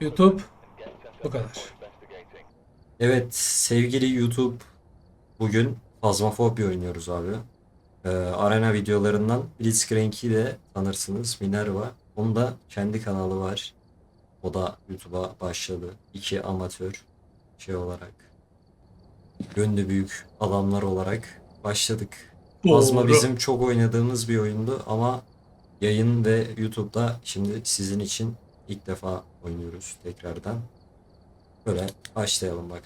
YouTube bu kadar. Evet sevgili YouTube bugün Phasmophobia oynuyoruz abi. Ee, arena videolarından Blitzcrank'i de tanırsınız Minerva. Onun da kendi kanalı var. O da YouTube'a başladı. İki amatör şey olarak. Gönlü büyük adamlar olarak başladık. Phasma bizim çok oynadığımız bir oyundu ama yayın ve YouTube'da şimdi sizin için ilk defa oynuyoruz tekrardan. Böyle başlayalım bak.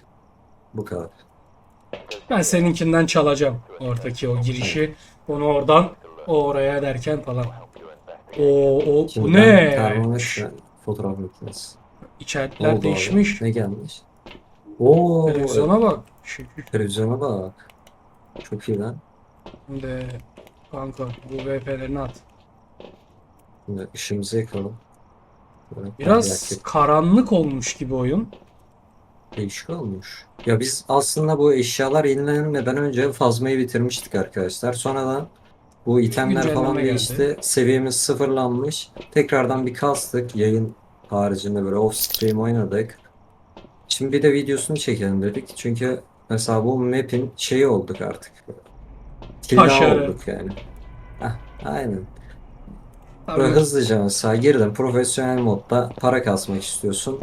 Bu kadar. Ben seninkinden çalacağım oradaki o girişi. Onu oradan o oraya derken falan. O o bu ne? termometre fotoğraf makinesi. İçerikler Oldu abi. değişmiş. Ne gelmiş? Oo, Televizyona bak. Şu- televizyona bak. Çok iyi lan. Şimdi kanka bu VP'lerini at. Şimdi ışığımızı yakalım. Biraz karanlık olmuş gibi oyun. değişik olmuş. Ya biz aslında bu eşyalar yenilenmeden önce fazmayı bitirmiştik arkadaşlar. Sonradan bu itemler falan geldi. değişti. Seviyemiz sıfırlanmış. Tekrardan bir kastık. Yayın haricinde böyle off stream oynadık. Şimdi bir de videosunu çekelim dedik. Çünkü mesela bu map'in şeyi olduk artık. Başarı. olduk yani. Heh, aynen. Böyle hızlıca mesela girdin profesyonel modda para kasmak istiyorsun.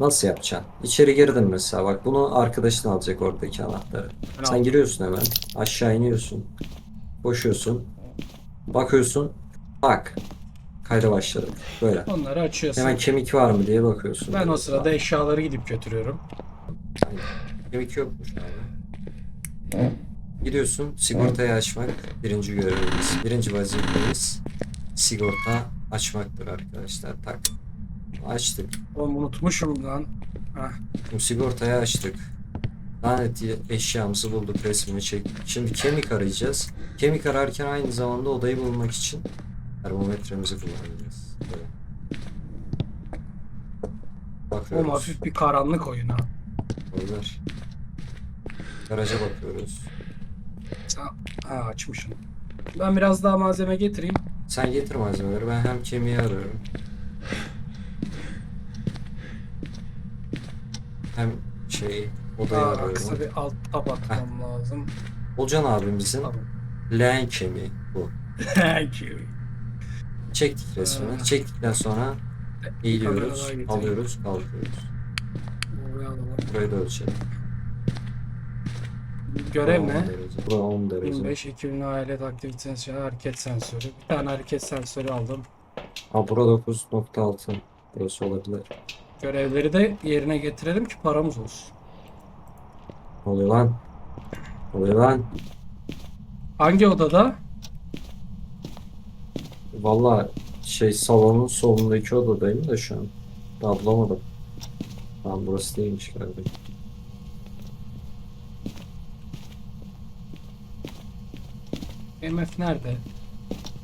Nasıl yapacaksın? İçeri girdin mesela bak bunu arkadaşın alacak oradaki anahtarı. Ben Sen giriyorsun hemen aşağı iniyorsun. Koşuyorsun. Bakıyorsun. Bak. Kayda başladık. Böyle. Onları açıyorsun. Hemen kemik var mı diye bakıyorsun. Ben o sırada eşyaları gidip götürüyorum. Kemik yokmuş abi. Gidiyorsun sigortayı açmak birinci görevimiz. Birinci vazifemiz sigorta açmaktır arkadaşlar. Tak. Açtık. Oğlum unutmuşum lan. Heh. Şimdi sigortayı açtık. Lanetli eşyamızı bulduk resmini çektik. Şimdi kemik arayacağız. Kemik ararken aynı zamanda odayı bulmak için termometremizi kullanacağız. Böyle. Oğlum Bakıyoruz. hafif bir karanlık oyun ha. Oynar. Garaja bakıyoruz. Sen... Ha açmışım. Ben biraz daha malzeme getireyim. Sen getir malzemeleri. Ben hem kemiği arıyorum. Hem şey odayı Daha arıyorum. kısa bir alt tab atmam lazım. Olcan abimizin Tamam. leğen kemiği bu. Thank you. Çektik resmini. Ee, Çektikten sonra kamera eğiliyoruz, alıyoruz, alalım. Burayı da ölçelim. Görev ne? 10 derece. Bura 10 derece. 25 2000 alet aktivite sensörü, hareket sensörü. Bir tane hareket sensörü aldım. Ha bura 9.6. Burası olabilir. Görevleri de yerine getirelim ki paramız olsun. Ne oluyor lan? Ne oluyor lan? Hangi odada? Valla şey salonun solundaki odadayım da şu an. Daha bulamadım. Tamam burası değilmiş galiba. MF nerede?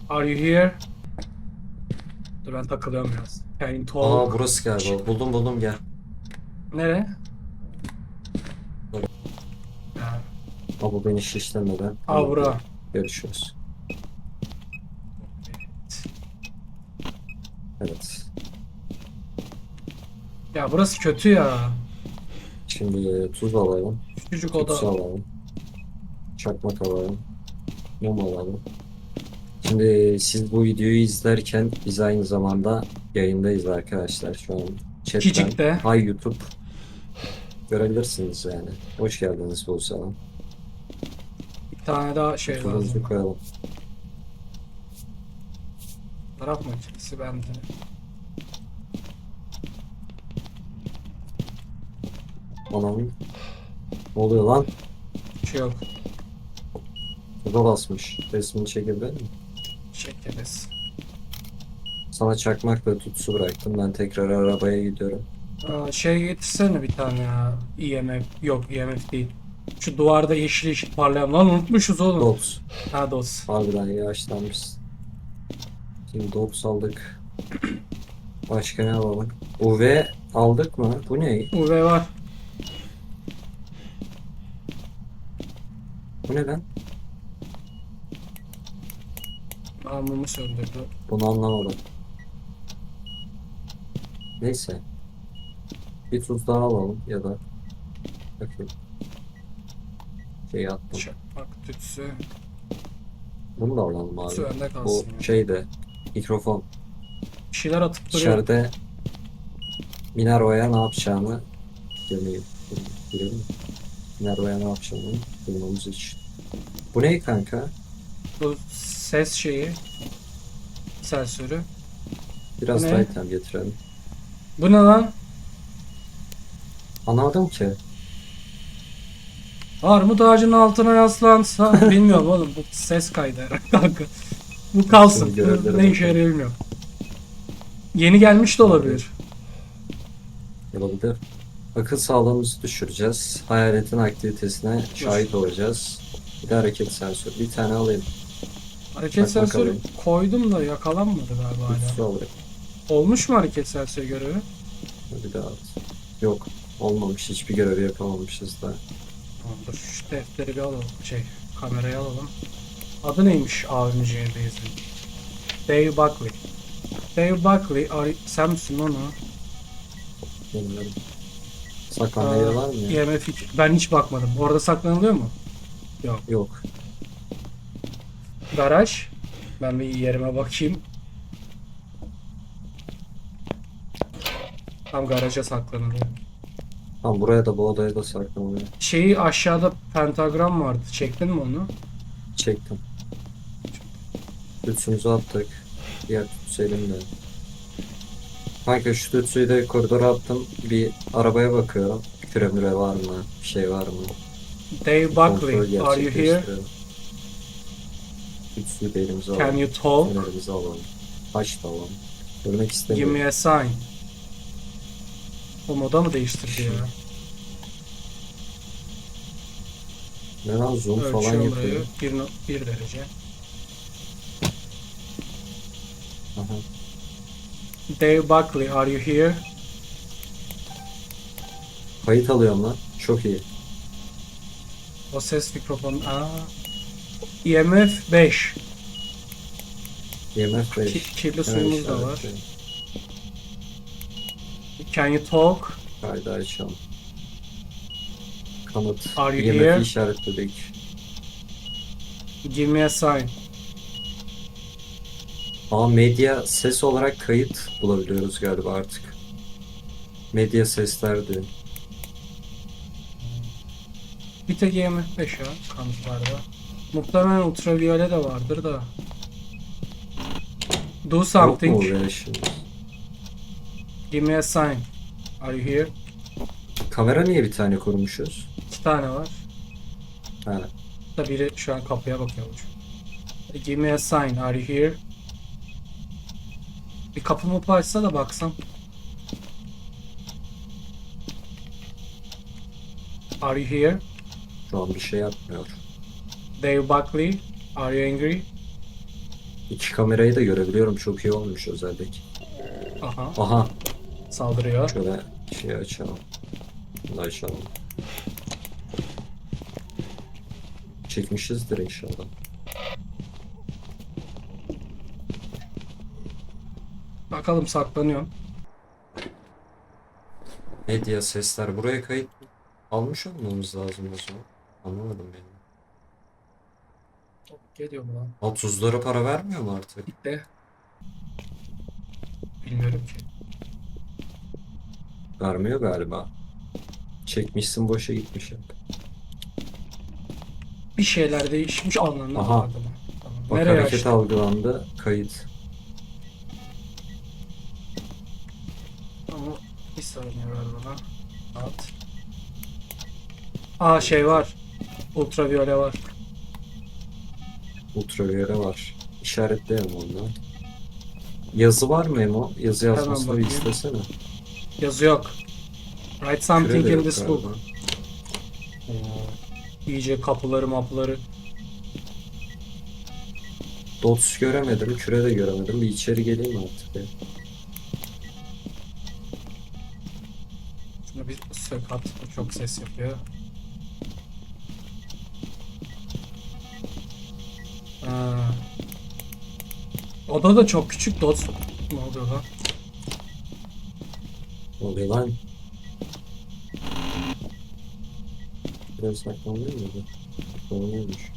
Are you here? Dur ben takılıyorum biraz. Can talk. Aa burası galiba. Buldum buldum gel. Nere? Ha, Ama beni şişlemeden. Avra. Görüşürüz. Evet. Ya burası kötü ya. Şimdi tuz alalım. Küçücük Tuz oda. alalım. Çakmak alalım. Mum alalım. Şimdi siz bu videoyu izlerken biz aynı zamanda yayındayız arkadaşlar şu an. Chatten. Kicik'te. Hay YouTube. Görebilirsiniz yani. Hoş geldiniz Buse Hanım. Bir tane daha şey lazım. koyalım. Taraf makinesi bende. Anam. Ne oluyor lan? Bir şey yok. Tuza basmış. Resmini çekebilir mi? Çekeriz. Sana çakmak ve tutsu bıraktım. Ben tekrar arabaya gidiyorum. Aa, şey getirsene bir tane ya. IMF. Yok IMF değil. Şu duvarda yeşil yeşil parlayan. Lan unutmuşuz oğlum. Dots. Ha dos. Harbiden yavaşlanmışsın. Şimdi Dots aldık. Başka ne alalım? UV aldık mı? Bu ne? UV var. Bu ne lan? Alnımı söndürdü. Bunu anlamadım. Neyse. Bir tuz daha alalım ya da bakayım. Şey attım. Çakmak tütsü. Bunu da alalım abi. Tütsü önde Bu kalsın. ya. şey de mikrofon. Bir şeyler atıp duruyor. İçeride Minerva'ya ne yapacağını demeyi bilelim mi? Minerva'ya ne yapacağını bulmamız için. Bu ne kanka? Bu ses şeyi. Sensörü. Biraz Bu ne? daha item getirelim. Bu ne lan? Anladım ki. Armut ağacının altına yaslansa. Bilmiyorum oğlum bu ses kaydı kanka. Bu kalsın. Bu ne işe yarıyor bilmiyorum. Yeni gelmiş de olabilir. Olabilir. Akıl sağlığımızı düşüreceğiz. Hayaletin aktivitesine şahit olacağız. Bir de hareket sensörü. Bir tane alayım. Hareket Bak sensörü bakalım. koydum da yakalanmadı galiba hala. Olmuş mu hareket sensörü görevi? Bir daha at. Yok. Olmamış. Hiçbir görevi yapamamışız da. Tamam dur şu defteri bir alalım. Şey kamerayı alalım. Adı neymiş AVMC'ye base'in? Dave Buckley. Dave Buckley, Ari, sen misin lan o? Bilmiyorum. Saklanma yeri var mı ya? IMF Ben hiç bakmadım. Orada saklanılıyor mu? Yok. Garaj. Ben bir yerime bakayım. Tam garaja saklanılıyor. Tamam buraya da bu odaya da saklanıyor. Şeyi aşağıda pentagram vardı. Çektin mi onu? Çektim. Tütsümüzü attık. Diğer tütsü elimde. Kanka şu tütsüyü de koridora attım. Bir arabaya bakıyorum. Küre müre var mı? Bir şey var mı? Dave Buckley, are you here? Tütsüyü de elimize Can alalım. you talk? Fenerimizi alalım. Taş da alalım. Görmek Give istemiyorum. me a sign. O moda mı değiştirdi ya? Ne lan zoom falan yapıyor. burayı. 1, no- 1 derece. Aha. Dave Buckley, are you here? Kayıt alıyorum lan. Çok iyi. O ses mikrofonu. Aa. IMF 5. IMF 5. Ki- kirli suyumuz da var. işaretleyelim. Can you talk? Kaydı açalım. Kanıt. Are you IMF'i here? işaretledik. Give me a sign. Aa medya ses olarak kayıt bulabiliyoruz galiba artık. Medya seslerdi. Bir tek IMF 5 ya kanıtlarda. Muhtemelen ultraviyole de vardır da. Do Yok mu something. şimdi? Give me a sign. Are you here? Kamera niye bir tane kurmuşuz? İki tane var. Ha, Da biri şu an kapıya bakıyormuş. Give me a sign. Are you here? Bir kapı mı açsa da baksam. Are you here? şu an bir şey yapmıyor. Dave Buckley. Are you angry? İki kamerayı da görebiliyorum. Çok iyi olmuş özellik. Aha. Aha. Saldırıyor. Şöyle şey açalım. Bunu açalım. Çekmişizdir inşallah. Bakalım saklanıyor. Medya sesler buraya kayıt almış olmamız lazım o zaman. Anlamadım ben. Geliyor mu lan? Alt tuzlara para vermiyor mu artık? Gitti. Bilmiyorum ki. Vermiyor galiba. Çekmişsin boşa gitmiş hep. Bir şeyler değişmiş anlamına Aha. Tamam. Bak Nereye hareket açtın? algılandı. Kayıt. Ama bir saniye ver bana. At. Aa şey var. Ultraviyole var. Ultraviyole var. İşaretleyelim onu. Yazı var mı Emo? Yazı Hemen yazmasını bir bakayım. istesene. Yazı yok. Write something Küre de in yok this galiba. book. Oo, İyice kapıları mapları. Dots göremedim, küre de göremedim. Bir içeri geleyim artık ya. Şuna bir sök at. Çok ses yapıyor. Oda da çok küçük dost. Ne oluyor lan? Ne oluyor lan? Biraz saklanmıyor muydu? Saklanıyormuş.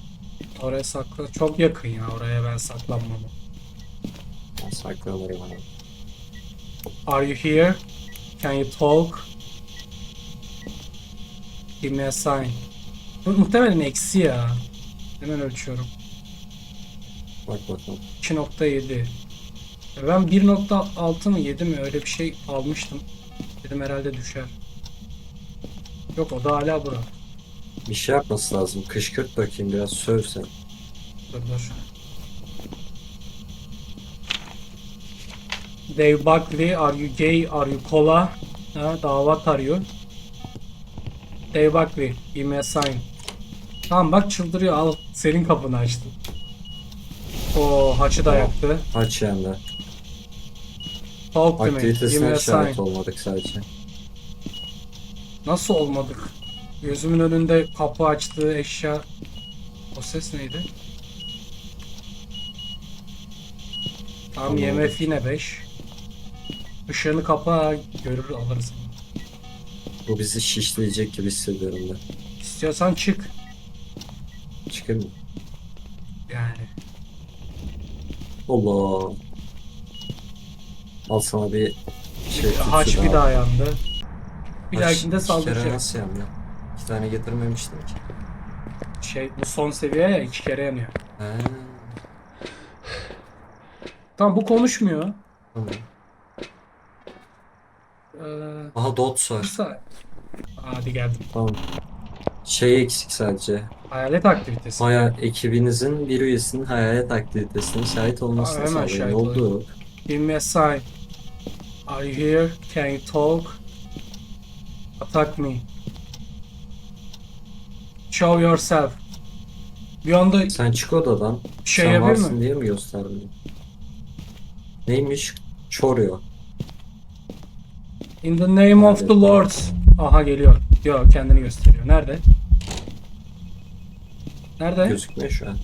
Oraya sakla. Çok yakın ya oraya ben saklanmam. Ben saklanırım abi. Are you here? Can you talk? Give me a sign. Bu muhtemelen eksi ya. Hemen ölçüyorum. Bak bakalım. 2.7. Ben 1.6 mı 7 mi öyle bir şey almıştım. Dedim herhalde düşer. Yok o da hala bura. Bir şey yapması lazım. Kışkırt bakayım biraz sövsen. Dur dur. Dave Buckley, are you gay, are you cola? Ha, davat arıyor. Dave Buckley, give me a sign. Tamam bak çıldırıyor al senin kapını açtı. O haçı da Tamam. yaktı. Aç. Talk to me, give Aktivitesine işaret sign. olmadık sadece. Nasıl olmadık? Gözümün önünde kapı açtığı eşya. O ses neydi? Tamam Anlamadım. IMF yine 5. Işığını kapa görür alırız. Bu bizi şişleyecek gibi hissediyorum ben. İstiyorsan çık. Çıkayım mı? Yani. Allah. Al sana bir şey Haç bir daha yandı. Bir dahakinde saldıracak. nasıl yandı? İki tane getirmemiştim ki. Şey bu son seviye ya iki kere yanıyor. He, Tamam bu konuşmuyor. tamam. Ee, Aha dots var. Hadi geldim. Tamam. Şey eksik sadece. Hayalet aktivitesi. Haya ekibinizin bir üyesinin hayalet aktivitesine şahit olmasını Aa, hemen sağlayın. şahit Oldu. Give me a sign. Are you here? Can you talk? Attack me. Show yourself. Bir anda Sen çık odadan. şey Sen yapayım varsın mı? diye mi gösterdin? Neymiş? Çoruyor. In the name of the. Lords. Aha geliyor. Yok kendini gösteriyor. Nerede? Nerede? Gözükmüyor şu an.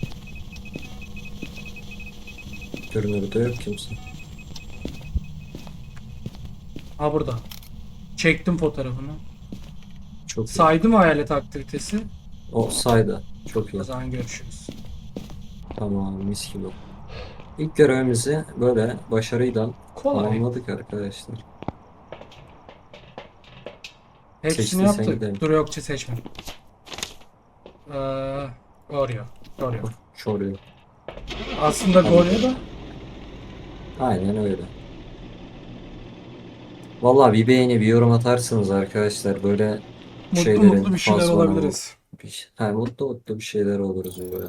Görünürde yok kimse. Ha burada. Çektim fotoğrafını. Çok iyi. Saydı mı hayalet aktivitesi? O sayda. Çok iyi. O zaman görüşürüz. Tamam mis gibi. İlk görevimizi böyle başarıyla Kolay. tamamladık arkadaşlar. Hepsini Seçtiysen yaptık. gidelim. Dur yok seçme. Ee, Goryo. Goryo. Çoruyor. Aslında Goryo da Aynen öyle. Vallahi bir beğeni bir yorum atarsanız arkadaşlar böyle mutlu şeylerin mutlu bir şeyler olabiliriz. Bir, şey- ha, mutlu mutlu bir şeyler oluruz böyle.